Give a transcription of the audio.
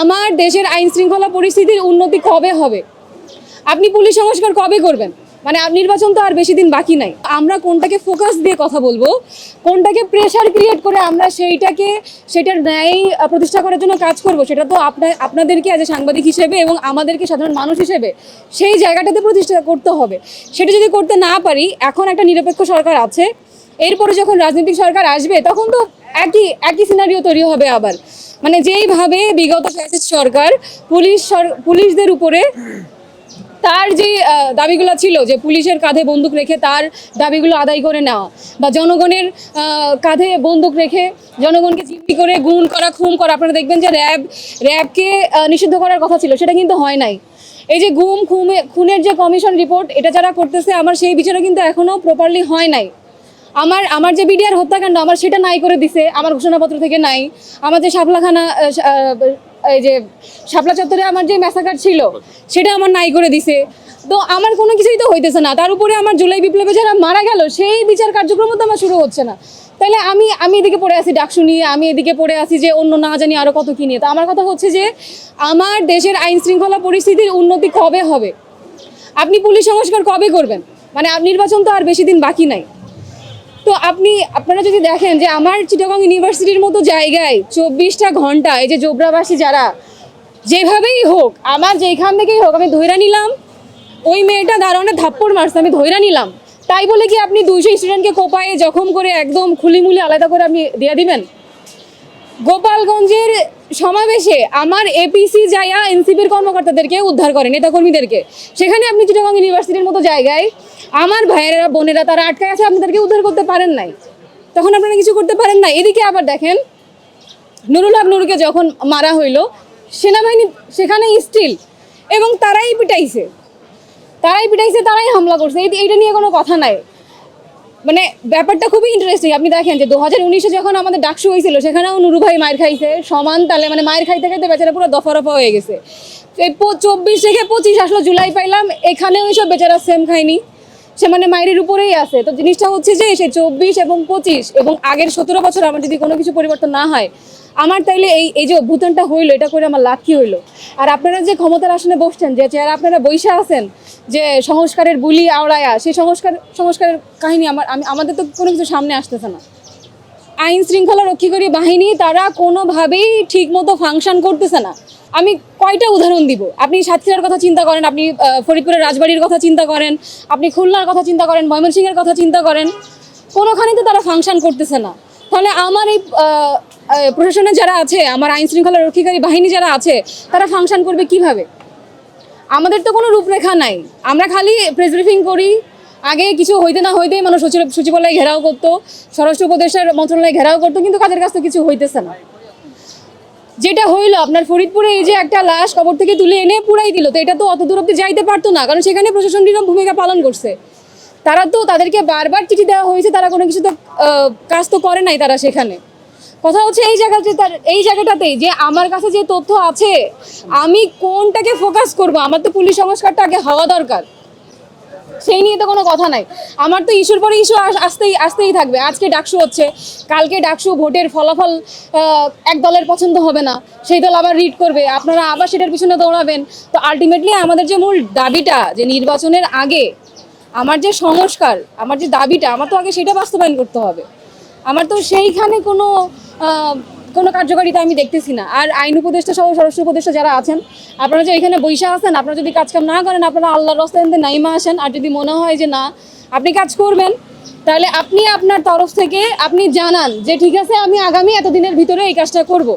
আমার দেশের আইন শৃঙ্খলা পরিস্থিতির উন্নতি কবে হবে? আপনি পুলিশ সংস্কার কবে করবেন? মানে নির্বাচন তো আর বেশি দিন বাকি নাই। আমরা কোনটাকে ফোকাস দিয়ে কথা বলব? কোনটাকে প্রেশার ক্রিয়েট করে আমরা সেইটাকে, সেটার ন্যায় প্রতিষ্ঠা করার জন্য কাজ করব, সেটা তো আপনার আপনাদেরকে আজ সাংবাদিক হিসেবে এবং আমাদেরকে সাধারণ মানুষ হিসেবে সেই জায়গাটাতে প্রতিষ্ঠা করতে হবে। সেটা যদি করতে না পারি, এখন একটা নিরপেক্ষ সরকার আছে এরপরে যখন রাজনৈতিক সরকার আসবে, তখন তো একই একই সিনারিও তৈরি হবে আবার। মানে যেইভাবে বিগত সরকার পুলিশ পুলিশদের উপরে তার যে দাবিগুলো ছিল যে পুলিশের কাঁধে বন্দুক রেখে তার দাবিগুলো আদায় করে নেওয়া বা জনগণের কাঁধে বন্দুক রেখে জনগণকে জিম্মি করে গুণ করা, খুন করা, আপনারা দেখবেন যে র্যাব, র্যাবকে নিষিদ্ধ করার কথা ছিল, সেটা কিন্তু হয় নাই। এই যে গুম, খুমে, খুনের যে কমিশন রিপোর্ট এটা যারা করতেছে, আমার সেই বিচারও কিন্তু এখনও প্রপারলি হয় নাই। আমার আমার যে বিডিআর হত্যাকাণ্ড, আমার সেটা নাই করে দিছে, আমার ঘোষণাপত্র থেকে নাই। আমার যে শাপলাখানা এই যে শাপলা চত্বরে আমার যে ম্যাসাকার ছিল, সেটা আমার নাই করে দিছে। তো আমার কোনো কিছুই তো হইতেছে না। তার উপরে আমার জুলাই বিপ্লবে যারা মারা গেল, সেই বিচার কার্যক্রম তো আমার শুরু হচ্ছে না। তাহলে আমি আমি এদিকে পড়ে আছি ডাকসু নিয়ে, আমি এদিকে পড়ে আছি যে অন্য না জানি আরও কত কি নিয়ে। তো আমার কথা হচ্ছে যে, আমার দেশের আইন শৃঙ্খলা পরিস্থিতির উন্নতি কবে হবে? আপনি পুলিশ সংস্কার কবে করবেন? মানে নির্বাচন তো আর বেশি দিন বাকি নাই। তো আপনি, আপনারা যদি দেখেন যে আমার চিটাগং ইউনিভার্সিটির মতো জায়গায় চব্বিশটা ঘণ্টা এই যে জোবরাবাসী যারা, যেভাবেই হোক, আমার যেখান থেকেই হোক, আমি ধৈরা নিলাম, ওই মেয়েটা দারণে থাপ্পড় মারছে, আমি ধৈরা নিলাম। তাই বলে কি আপনি দুইশো স্টুডেন্টকে কোপায়ে জখম করে একদম খুলিমুলি আলাদা করে আপনি দিয়ে দিবেন? গোপালগঞ্জের সমাবেশে আমার এপিসি যাইয়া এনসিপির কর্মকর্তাদেরকে উদ্ধার করে নেতাকর্মীদেরকে। সেখানে আপনি চিটাগং ইউনিভার্সিটির মতো জায়গায় আমার ভাইয়েরা, বোনেরা, তারা আটকায় আছে, আপনাদেরকে উদ্ধার করতে পারেন নাই। তখন আপনারা কিছু করতে পারেন না এদিকে আবার দেখেন, নুরুল হক নুরুকে যখন মারা হইল, সেনাবাহিনী সেখানে স্টিল এবং তারাই পিটাইছে। তারাই পিটাইছে, তারাই হামলা করছে। এইটা নিয়ে কোনো কথা নাই। মানে ব্যাপারটা খুবই ইন্টারেস্টিং আপনি দেখেন যে দু হাজার উনিশে যখন আমাদের ডাকসু হয়েছিল, সেখানেও নুরু ভাই মায়ের খাইছে, সমান তালে মানে মায়ের খাইতে খাইতে বেচারা পুরো দফা রফা হয়ে গেছে। চব্বিশ থেকে পঁচিশ আসলো জুলাই পাইলাম, এখানেও এইসব বেচারা সেম খায়নি। সে মানে মায়ের উপরেই আছে। তো জিনিসটা হচ্ছে যে, সে চব্বিশ এবং পঁচিশ এবং আগের সতেরো বছর আমার যদি কোনো কিছু পরিবর্তন না হয়, আমার তাইলে এই এই যে অভ্যুত্থানটা হইল, এটা করে আমার লাভ কি হইল? আর আপনারা যে ক্ষমতার আসনে বসছেন, যে চেয়ারে আপনারা বৈশা আছেন যে সংস্কারের বুলি আওড়ায়া সেই সংস্কার, সংস্কারের কাহিনী আমার, আমি, আমাদের তো কোনো কিছু সামনে আসতেছে না। আইন শৃঙ্খলা রক্ষীকারী বাহিনী তারা কোনোভাবেই ঠিকমতো ফাংশন করতেছে না। আমি কয়টা উদাহরণ দিব? আপনি সাতক্ষীরার কথা চিন্তা করেন, আপনি ফরিদপুরের রাজবাড়ির কথা চিন্তা করেন, আপনি খুলনার কথা চিন্তা করেন, ময়মনসিংহের কথা চিন্তা করেন, কোনোখানেই তো তারা ফাংশন করতেছে না। তাহলে আমার এই প্রশাসনে যারা আছে, আমার আইন শৃঙ্খলা রক্ষীকারী বাহিনী যারা আছে, তারা ফাংশন করবে কীভাবে? আমাদের তো কোনো রূপরেখা নাই। আমরা খালি প্রেস ব্রিফিং করি। আগে কিছু হইতে না হইতেই মানুষ সচিব সচিবালয় ঘেরাও করতো, স্বরাষ্ট্র উপদেষ্টার মন্ত্রণালয় ঘেরাও করতো, কিন্তু কাজের কাছ তো কিছু হইতেছে না। যেটা হইল, আপনার ফরিদপুরে এই যে একটা লাশ কবর থেকে তুলে এনে পুরাই দিল, তো এটা তো অত দূর অব্দি যাইতে পারতো না, কারণ সেখানে প্রশাসন নিরম ভূমিকা পালন করছে। তারা তো তাদেরকে বারবার চিঠি দেওয়া হয়েছে, তারা কোনো কিছু তো কাজ তো করে নাই তারা সেখানে। কথা হচ্ছে এই জায়গাতে তার এই জায়গাটাতেই যে আমার কাছে যে তথ্য আছে, আমি কোনটাকে ফোকাস করব? আমার তো পুলিশ সংস্কারটা আগে হওয়া দরকার। সেই নিয়ে তো কোনো কথা নাই। আমার তো ইস্যুর পরে ইস্যু আসতেই আসতেই থাকবে। আজকে ডাকসু হচ্ছে, কালকে ডাকসু ভোটের ফলাফল এক দলের পছন্দ হবে না। সেই দল আবার রিড করবে। আপনারা আবার সেটার পিছনে দৌড়াবেন। তো আলটিমেটলি আমাদের যে মূল দাবিটা, যে নির্বাচনের আগে আমার যে সংস্কার, আমার যে দাবিটা, আমার তো আগে সেটা বাস্তবায়ন করতে হবে। আমার তো সেইখানে কোনো কোনো কার্যকারিতা আমি দেখতেছি না। আর আইন উপদেষ্টা সহ স্বরাষ্ট্র উপদেষ্টা যারা আছেন, আপনারা যে এখানে বৈশা আছেন, আপনারা যদি কাজকাম না করেন, আপনারা আল্লাহর রাস্তায় নাইমা আসেন। আর যদি মনে হয় যে না, আপনি কাজ করবেন, তাহলে আপনি আপনার তরফ থেকে আপনি জানান যে, ঠিক আছে, আমি আগামী এতদিনের ভিতরে এই কাজটা করব।